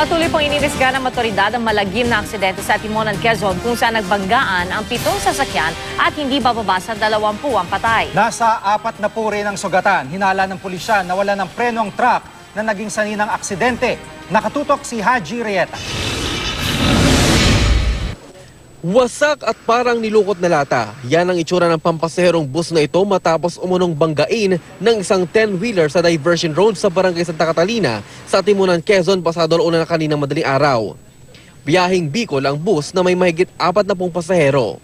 Patuloy pong inirisga ng motoridad ang malagim na aksidente sa Timonan, Quezon kung saan nagbanggaan ang pitong sasakyan at hindi bababa sa dalawampu ang patay. Nasa apat na po rin ang sugatan. Hinala ng pulisya na wala ng preno ang truck na naging saninang aksidente. Nakatutok si Haji Rieta. Wasak at parang nilukot na lata. Yan ang itsura ng pampasaherong bus na ito matapos umunong banggain ng isang 10-wheeler sa diversion road sa barangay Santa Catalina sa Timunan, Quezon pasado una na kaninang madaling araw. Biyahing Bicol ang bus na may mahigit apat na pong pasahero.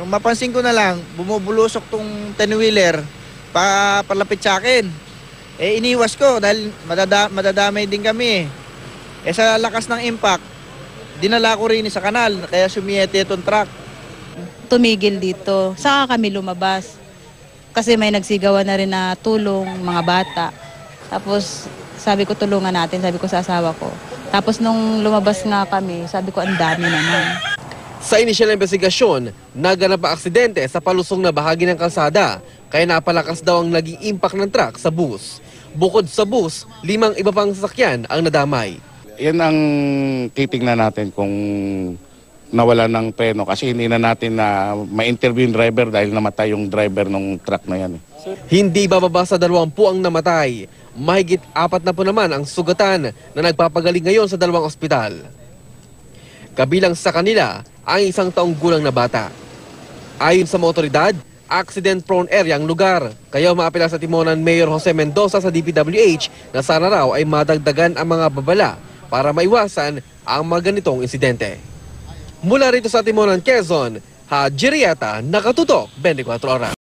Nung mapansin ko na lang, bumubulusok tong 10-wheeler pa palapit sa akin. Eh iniwas ko dahil madada, madadamay din kami. Eh sa lakas ng impact, dinala ko rin sa kanal kaya sumiyete itong truck. tumigil dito. Saka kami lumabas. Kasi may nagsigawan na rin na tulong, mga bata. Tapos sabi ko tulungan natin, sabi ko sa asawa ko. Tapos nung lumabas nga kami, sabi ko ang dami naman. Sa inisyal na investigasyon, naganap ang aksidente sa palusong na bahagi ng kalsada kaya napalakas daw ang naging impact ng truck sa bus. Bukod sa bus, limang iba pang sasakyan ang nadamay. Yan ang titingnan natin kung nawala ng preno kasi hindi na natin na ma-interview yung driver dahil namatay yung driver ng truck na yan. eh. Hindi bababa sa dalawampu ang namatay. Mahigit apat na po naman ang sugatan na nagpapagaling ngayon sa dalawang ospital. Kabilang sa kanila ang isang taong gulang na bata. Ayon sa mga otoridad, accident-prone area ang lugar. Kaya maapela sa timonan Mayor Jose Mendoza sa DPWH na sana raw ay madagdagan ang mga babala para maiwasan ang mga ganitong insidente. Mula rito sa Timonan, Quezon, Haji Rieta, nakatutok 24 oras.